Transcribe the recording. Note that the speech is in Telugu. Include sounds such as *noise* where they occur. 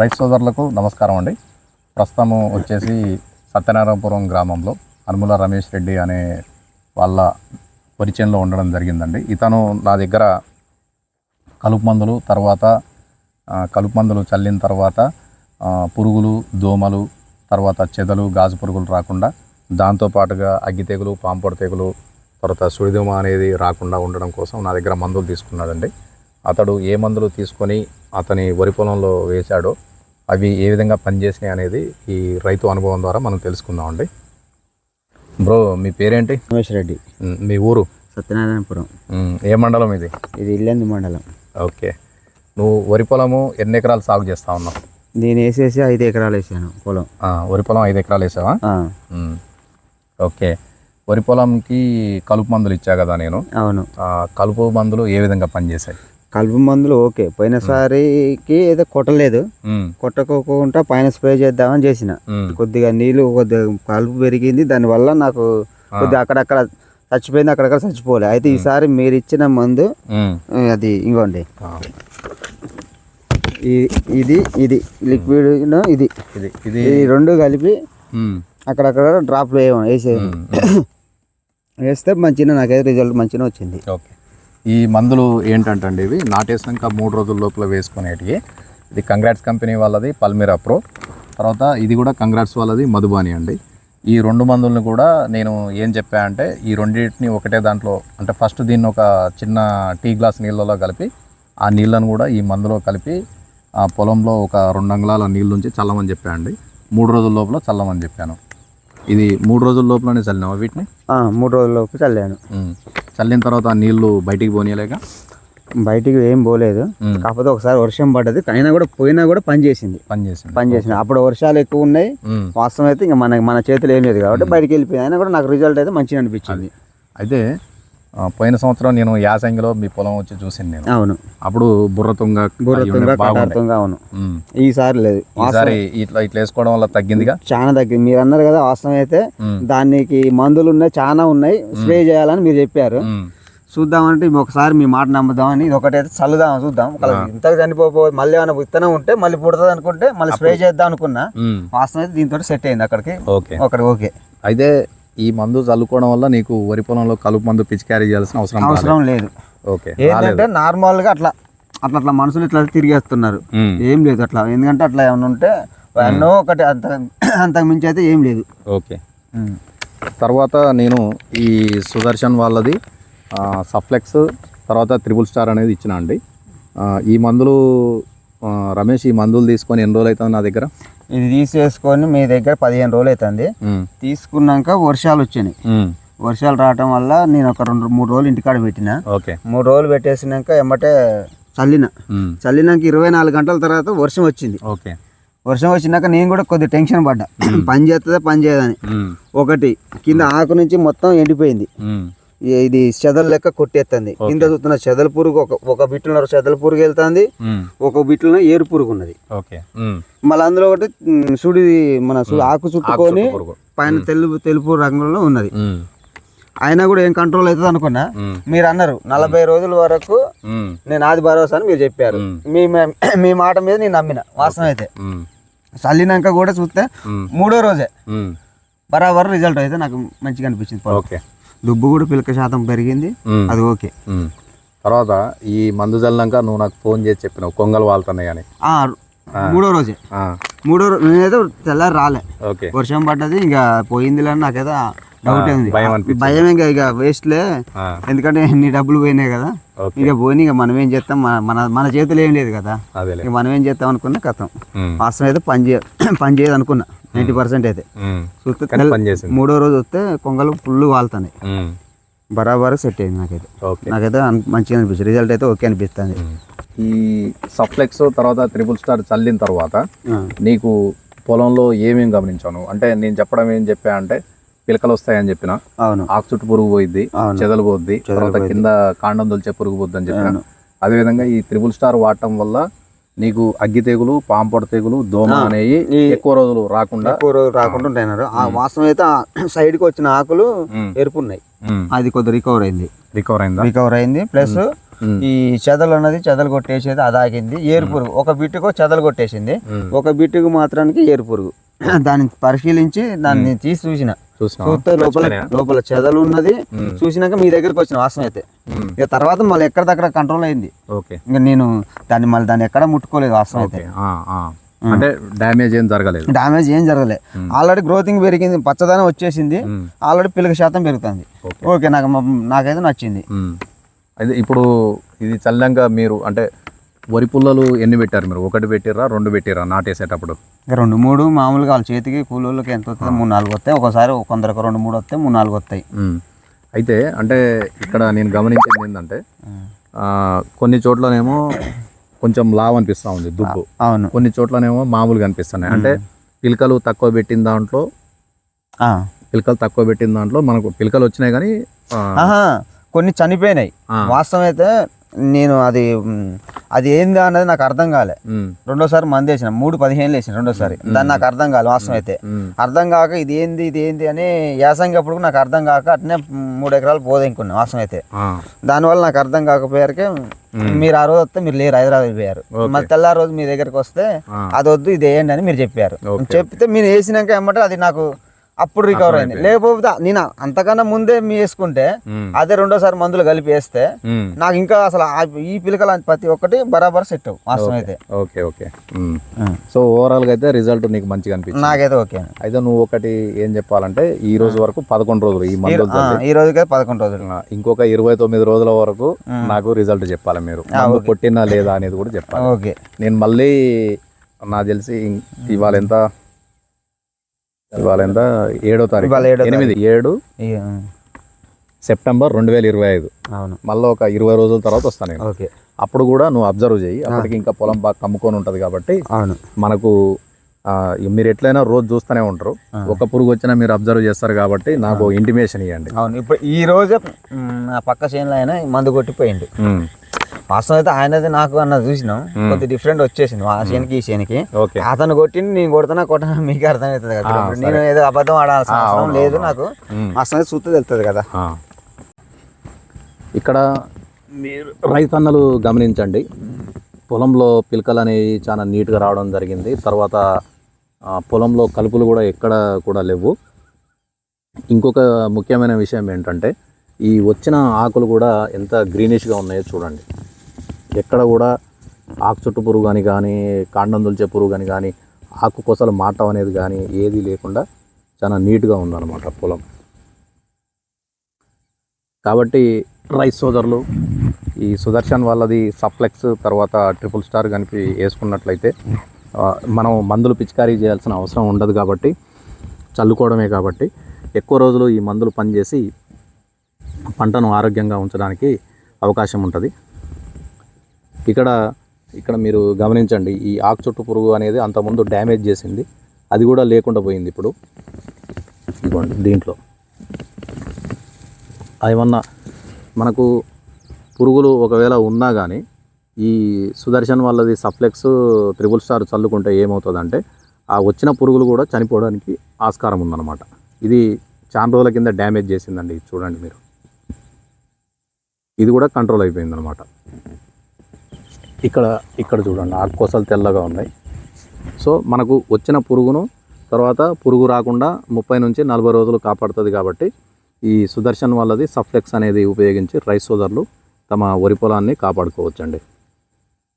రైతు సోదరులకు నమస్కారం అండి. ప్రస్తుతము వచ్చేసి సత్యనారాయణపురం గ్రామంలో అనుముల రమేష్ రెడ్డి అనే వాళ్ళ పరిచయంలో ఉండడం జరిగిందండి. ఇతను నా దగ్గర కలుపు మందులు తర్వాత కలుపు మందులు చల్లిన తర్వాత పురుగులు దోమలు తర్వాత చెదలు గాజు పురుగులు రాకుండా దాంతోపాటుగా అగ్గి తెగులు పాంపొడ తెగులు తర్వాత సుడిదోమ అనేది రాకుండా ఉండడం కోసం నా దగ్గర మందులు తీసుకున్నాడండి. అతడు ఏ మందులు తీసుకొని అతని వరి పొలంలో వేశాడో అవి ఏ విధంగా పనిచేసినాయి అనేది ఈ రైతు అనుభవం ద్వారా మనం తెలుసుకుందామండి బ్రో మీ పేరేంటి? రమేష్ రెడ్డి. మీ ఊరు? సత్యనారాయణపురం. ఏ మండలం ఇది? ఇది ఇల్లంది మండలం. ఓకే. నువ్వు వరి పొలము ఎన్ని ఎకరాలు సాగు చేస్తా ఉన్నావు? దీని వేసేసి ఐదు ఎకరాలు వేసాను పొలం. వరి పొలం ఐదు ఎకరాలు వేసావా? ఓకే. వరి పొలంకి కలుపు మందులు ఇచ్చా కదా నేను? అవును. కలుపు మందులు ఏ విధంగా పనిచేశాయి? కలుపు మందులు ఓకే. పోయినసారికి ఏదో కొట్టలేదు. కొట్టకోకుండా పైన స్ప్రే చేద్దామని చేసిన. కొద్దిగా నీళ్ళు కొద్దిగా కలుపు పెరిగింది. దానివల్ల నాకు కొద్దిగా అక్కడక్కడ చచ్చిపోయింది అక్కడక్కడ చచ్చిపోలే. అయితే ఈసారి మీరు ఇచ్చిన మందు అది ఇంకోండి. ఇది ఇది. లిక్విడ్ ఇది. ఇది రెండు కలిపి అక్కడక్కడ డ్రాప్లు వేయ ఉమ్, వేస్తే మంచిగా నాకైతే రిజల్ట్ మంచిగా వచ్చింది. ఓకే. ఈ మందులు ఏంటంటే ఇవి? నాటేసినాక మూడు రోజుల లోపల వేసుకునేటివి. ఇది కంగ్రాట్స్ కంపెనీ వాళ్ళది పల్మీరా ప్రో. తర్వాత ఇది కూడా కంగ్రాట్స్ వాళ్ళది మధుబాని అండి. ఈ రెండు మందులను కూడా నేను ఏం చెప్పా అంటే ఈ రెండింటిని ఒకటే దాంట్లో అంటే ఫస్ట్ దీన్ని ఒక చిన్న టీ గ్లాస్ నీళ్ళలో కలిపి ఆ నీళ్ళను కూడా ఈ మందులో కలిపి ఆ పొలంలో ఒక రెండు అంగుళాల నీళ్ళు నుంచి చల్లమని చెప్పా అండి. మూడు రోజుల లోపల చల్లమని చెప్పాను. ఇది మూడు రోజుల లోపలనే చల్లినావా వీటిని? మూడు రోజుల్లోపు చల్లాను. ఉమ్. చల్లిన తర్వాత ఆ నీళ్ళు బయటికి పోనీయలేక? బయటికి ఏం పోలేదు. కాకపోతే ఒకసారి వర్షం పడ్డది అయినా కూడా పోయినా కూడా పని చేసింది. పని చేసింది. పని చేసింది. అప్పుడు వర్షాలు ఎక్కువ ఉన్నాయి. వాస్తవం అయితే ఇంకా మన మన చేతిలో ఏం లేదు కాబట్టి బయటికి వెళ్ళిపోయింది అయినా కూడా నాకు రిజల్ట్ అయితే మంచిగా అనిపించింది. అయితే పోయిన సంవత్సరం నేను యాసంగిలో మీ పొలం వచ్చి చూసింది నేను. అవును. అప్పుడు బుర్రతుంగ బుర్రతుంగా అవును. ఈసారి లేదు. ఈసారి ఇట్లా ఇట్లా వేసుకోవడం వల్ల తగ్గిందిగా? చాలా తగ్గింది. మీరు అన్నారు కదా వాస్తవం అయితే. దానికి మందులు ఉన్నాయి చాలా ఉన్నాయి. స్ప్రే చేయాలని మీరు చెప్పారు. చూద్దామంటే ఒకసారి మీ మాట నమ్ముదామని ఇది ఒకటైతే చల్లుదాం చూద్దాం. ఇంతకు చనిపోతే మళ్ళీ ఏమైనా విత్తనం ఉంటే మళ్ళీ పుడుతుంది అనుకుంటే మళ్ళీ స్ప్రే చేద్దాం అనుకున్నా. వాస్తవం అయితే దీంతో సెట్ అయింది అక్కడికి. ఓకే. ఒకటి ఓకే. అయితే ఈ మందు చల్లుకోవడం వల్ల నీకు వరి పొలంలో కలుపు మందు పిచికారీ చేయాల్సిన అవసరం. అవసరం లేదు. ఓకే ఏంటంటే నార్మల్గా అట్లా అట్లా అట్లా మనుషులు ఇట్లా తిరిగేస్తున్నారు. ఏం లేదు అట్లా. ఎందుకంటే అట్లా ఏమైనా ఉంటే ఎన్నో ఒకటి అంత అంతకు మించి అయితే ఏం లేదు. ఓకే. తర్వాత నేను ఈ సుదర్శన్ వాళ్ళది సఫ్లెక్స్ తర్వాత త్రిబుల్ స్టార్ అనేది ఇచ్చిన అండి. ఈ మందులు రమేష్ ఈ మందులు తీసుకొని ఎన్ని రోజులు అవుతుంది నా దగ్గర? ఇది తీసేసుకొని మీ దగ్గర పదిహేను రోజులు అవుతుంది తీసుకున్నాక వర్షాలు వచ్చినాయి. వర్షాలు రావటం వల్ల నేను ఒక రెండు మూడు రోజులు ఇంటికాడ పెట్టిన. ఓకే. మూడు రోజులు పెట్టేసినాక ఎమ్మటే చల్లిన. చల్లినాక ఇరవై నాలుగు గంటల తర్వాత వర్షం వచ్చింది. ఓకే. వర్షం వచ్చినాక నేను కూడా కొద్దిగా టెన్షన్ పడ్డా. పని చేస్తుందా పని చేయదని ఒకటి కింద ఆకు నుంచి మొత్తం ఎండిపోయింది. ఇది చెదలు లెక్క కొట్టేస్తుంది కింద చూస్తున్న చెదల పురుగు ఒక ఒక బిట్టులో చెదల పురుగు వెళ్తుంది. ఒక బిట్టులో ఏరు పురుగు ఉన్నది మళ్ళీ అందులో ఒకటి సుడి మన ఆకు చుట్టుకొని. పైన తెలుపు తెలుపు రంగులో ఉన్నది. అయినా కూడా ఏం కంట్రోల్ అవుతుంది అనుకున్నా? మీరు అన్నారు నలభై రోజుల వరకు నేను ఆది భరోసా అని మీరు చెప్పారు. మ్. *clears throat* మీ మాట మీద నేను నమ్మిన వాస్తవం అయితే. చల్లినాక కూడా చూస్తే మూడో రోజే. బరాబర్ రిజల్ట్ అయితే నాకు మంచిగా అనిపించింది. ఓకే. దుబ్బు కూడా పిలక శాతం పెరిగింది. అది ఓకే. తర్వాత ఈ మందు చల్లినాక నువ్వు నాకు ఫోన్ చేసి చెప్పినావు కొంగలు వాళ్తున్నాయి అని. మూడో రోజే. మూడో రోజు నేనైతే తెల్లారి రాలే. ఓకే. వర్షం పడ్డది ఇంకా పోయిందిలే నాకైతే డౌట్ ఉంది భయం అనిపించింది. భయం ఇంకా ఇక వేస్ట్లే ఎందుకంటే నీ డబ్బులు పోయినాయి కదా. ఇక పోయి ఇక మనం ఏం చేస్తాం? మన మన చేతులు ఏం లేదు కదా. ఇక మనం ఏం చేస్తాం అనుకున్నా కథం వాస్తవం అయితే పని చేయ *clears throat* పని చేయదు అనుకున్నా. నైంటీ పర్సెంట్ అయితే. చూస్తే మూడో రోజు వస్తే కొంగలు ఫుల్ వాళ్తున్నాయి. ఉమ్, బరాబర్ సెట్ అయింది నాకైతే. నాకైతే మంచిగా అనిపించింది. రిజల్ట్ అయితే ఓకే అనిపిస్తుంది. ఈ సఫ్లెక్స్ తర్వాత త్రిబుల్ స్టార్ చల్లిన తర్వాత నీకు పొలంలో ఏమేమి గమనించాను అంటే నేను చెప్పడం ఏం చెప్పా అంటే పిలకలు వస్తాయని చెప్పిన అవును. ఆకు చుట్టు పురుగు పోయిద్ది. చెదలు పోద్ది తర్వాత కింద కాండం దొలిచే పురుగు పోద్ది అని చెప్పిన. అదేవిధంగా ఈ త్రిబుల్ స్టార్ వాడటం వల్ల నీకు అగ్గి తెగులు పాంపొడ తెగులు దోమ అనేవి ఎక్కువ రోజులు రాకుండా ఎక్కువ రోజులు రాకుండా ఉంటాయి అన్నారు ఆ వాస్తవం అయితే సైడ్కి వచ్చిన ఆకులు ఉమ్, ఎరుపు ఉన్నాయి ఉమ్, అది కొద్దిగా రికవర్ అయింది. రికవర్ అయిందా? రికవర్ అయింది. ప్లస్. ఈ చెదలు ఉన్నది చెదలు కొట్టేసేది అది ఆగింది. ఏరు పురుగు. ఒక బిట్టుకు చెదలు కొట్టేసింది. ఒక బిట్టుకు మాత్రానికి ఏరు పురుగు. దాన్ని పరిశీలించి దాన్ని తీసి చూసినా. చూస్తే లోపల లోపల చెదలు ఉన్నది. చూసినాక మీ దగ్గరికి వచ్చిన వాసన అయితే. ఇక తర్వాత మళ్ళీ ఎక్కడిదక్కడ కంట్రోల్ అయింది. ఓకే. ఇంకా నేను దాన్ని మళ్ళీ దాన్ని ఎక్కడ ముట్టుకోలేదు వాసన అయితే. అంటే డ్యామేజ్ ఏం జరగలేదు. డామేజ్ ఏం జరగలే. ఆల్రెడీ గ్రోతింగ్ పెరిగింది పచ్చదనం వచ్చేసింది. ఆల్రెడీ పిల్లక శాతం పెరుగుతుంది. ఓకే. నాకు నాకైతే నచ్చింది. అయితే ఇప్పుడు ఇది చల్లంగా మీరు అంటే వరి పుల్లలు ఎన్ని పెట్టారు మీరు? ఒకటి పెట్టిర్రా రెండు పెట్టిర్రా నాటేసేటప్పుడు? ఇంకా రెండు మూడు మామూలుగా వాళ్ళ చేతికి కూలోళ్ళకి ఎంత వస్తుంది మూడు నాలుగు వస్తాయి. ఒకసారి కొందరికి రెండు మూడు వస్తాయి మూడు నాలుగు వస్తాయి. అయితే అంటే ఇక్కడ నేను గమనించింది ఏంటంటే కొన్ని చోట్లనేమో కొంచెం లావ్ అనిపిస్తూ ఉంది దుబ్బు. అవును. కొన్ని చోట్లనేమో మామూలుగా అనిపిస్తున్నాయి. అంటే పిలకలు తక్కువ పెట్టిన దాంట్లో. పిలకలు తక్కువ పెట్టిన దాంట్లో మనకు పిలకలు వచ్చినాయి కానీ కొన్ని చనిపోయినాయి. వాస్తవం అయితే నేను అది అది ఏంది అన్నది నాకు అర్థం కాలే. రెండోసారి మంది వేసిన మూడు పదిహేను వేసిన రెండోసారి. దాన్ని నాకు అర్థం కాలే వాస్తవం అయితే. అర్థం కాక ఇది ఏంది ఇది ఏంది అని యాసంగి అప్పుడు నాకు అర్థం కాక అట్నే మూడు ఎకరాలు పోదనుకున్నా వాస్తవం అయితే. దానివల్ల నాకు అర్థం కాకపోయారుకే మీరు ఆ రోజు వస్తే మీరు లేరు హైదరాబాద్ పోయారు. మరి తెల్లారి రోజు మీ దగ్గరికి వస్తే. అది వద్దు ఇది వేయండి అని మీరు చెప్పారు. చెప్తే మీరు వేసినాక ఏమంటే అది నాకు అప్పుడు రికవర్ అయింది. లేకపోతే నేను అంతకన్నా ముందే మీ వేసుకుంటే అదే రెండోసారి మందులు కలిపి వేస్తే నాకు ఇంకా అసలు ఈ పిలకల ప్రతి ఒక్కటి బరాబర్ సెట్ వాస్తవం అయితే ఓకే ఓకే. సో ఓవరాల్గా అయితే రిజల్ట్ నీకు మంచిగా అనిపించింది. నాకైతే ఓకే. అయితే నువ్వు ఒకటి ఏం చెప్పాలంటే ఈ రోజు వరకు పదకొండు రోజులు ఈ మందులు ఆ, ఈ రోజుకే పదకొండు రోజులు. ఇంకొక ఇరవై తొమ్మిది రోజుల వరకు నాకు రిజల్ట్ చెప్పాలి మీరు. మందు కొట్టినా లేదా అనేది కూడా చెప్పాలి. ఓకే. నేను మళ్ళీ నాకు తెలిసి ఇవాళ ఎంత ఇవాళ ఎంత? ఏడో తారీఖు. ఎనిమిది. ఏడు? సెప్టెంబర్ రెండు వేల ఇరవై ఐదు. అవును. మళ్ళీ ఒక ఇరవై రోజుల తర్వాత వస్తాను నేను. ఓకే. అప్పుడు కూడా నువ్వు అబ్జర్వ్ చేయి. అప్పటికి ఇంకా పొలం బాగా కమ్ముకొని ఉంటుంది కాబట్టి అవును. మనకు మీరు ఎట్లయినా రోజు చూస్తూనే ఉంటారు. ఒక పురుగు వచ్చినా మీరు అబ్జర్వ్ చేస్తారు కాబట్టి నాకు ఇంటిమేషన్ ఇవ్వండి అవును. ఇప్పుడు ఈ రోజే పక్క చేనులో ఆయన మందు కొట్టిపోయిండు. ఉమ్, వాస్తవం అయితే ఆయనది నాకు అన్న చూసినాం. కొద్ది డిఫరెంట్ వచ్చేసింది. ఆ చేనికి ఈ చేనికి ఓకే. అతను కొట్టింది నేను కొడుతున్నా కొట్టినా మీకు అర్థమవుతుంది కదా. నేను ఏదో అబద్ధం ఆడాల్సిన అవసరం లేదు నాకు. వాస్తవం అయితే చూస్తే తెలుస్తుంది కదా. ఆ. ఇక్కడ మీరు రైతన్నలు గమనించండి. పొలంలో పిలకలు అనేవి చాలా నీట్గా రావడం జరిగింది. తర్వాత పొలంలో కలుపులు కూడా ఎక్కడ కూడా లేవు. ఇంకొక ముఖ్యమైన విషయం ఏంటంటే ఈ వచ్చిన ఆకులు కూడా ఎంత గ్రీనిష్గా ఉన్నాయో చూడండి. ఎక్కడ కూడా ఆకు చుట్టు పురుగు అని కానీ కాండం దుల్చే పురుగు అని కానీ ఆకు కొసలు మాటం అనేది కానీ ఏది లేకుండా చాలా నీట్గా ఉందన్నమాట పొలం. కాబట్టి రైస్ సోదరులు ఈ సుదర్శన్ వాళ్ళది సప్లెక్స్ తర్వాత ట్రిపుల్ స్టార్ కనిపి వేసుకున్నట్లయితే మనం మందులు పిచికారీ చేయాల్సిన అవసరం ఉండదు కాబట్టి చల్లుకోవడమే కాబట్టి ఎక్కువ రోజులు ఈ మందులు పనిచేసి పంటను ఆరోగ్యంగా ఉంచడానికి అవకాశం ఉంటుంది. ఇక్కడ ఇక్కడ మీరు గమనించండి ఈ ఆకు చుట్టు పురుగు అనేది అంతకుముందు డ్యామేజ్ చేసింది. అది కూడా లేకుండా పోయింది ఇప్పుడు. ఇదిగోండి దీంట్లో. ఏమన్నా మనకు పురుగులు ఒకవేళ ఉన్నా కానీ ఈ సుదర్శన్ వాళ్ళది సఫ్లెక్స్ త్రిబుల్ స్టార్ చల్లుకుంటే ఏమవుతుందంటే ఆ వచ్చిన పురుగులు కూడా చనిపోవడానికి ఆస్కారం ఉందన్నమాట. ఇది చాలా రోజుల కింద డ్యామేజ్ చేసిందండి చూడండి మీరు. ఇది కూడా కంట్రోల్ అయిపోయిందనమాట ఇక్కడ ఇక్కడ చూడండి. ఆకుకోసలు తెల్లగా ఉన్నాయి. సో మనకు వచ్చిన పురుగును తర్వాత పురుగు రాకుండా ముప్పై నుంచి నలభై రోజులు కాపాడుతుంది కాబట్టి ఈ సుదర్శన్ వాళ్ళది సఫ్లెక్స్ అనేది ఉపయోగించి రైస్ సోదరులు తమ వరి పొలాన్ని కాపాడుకోవచ్చండి.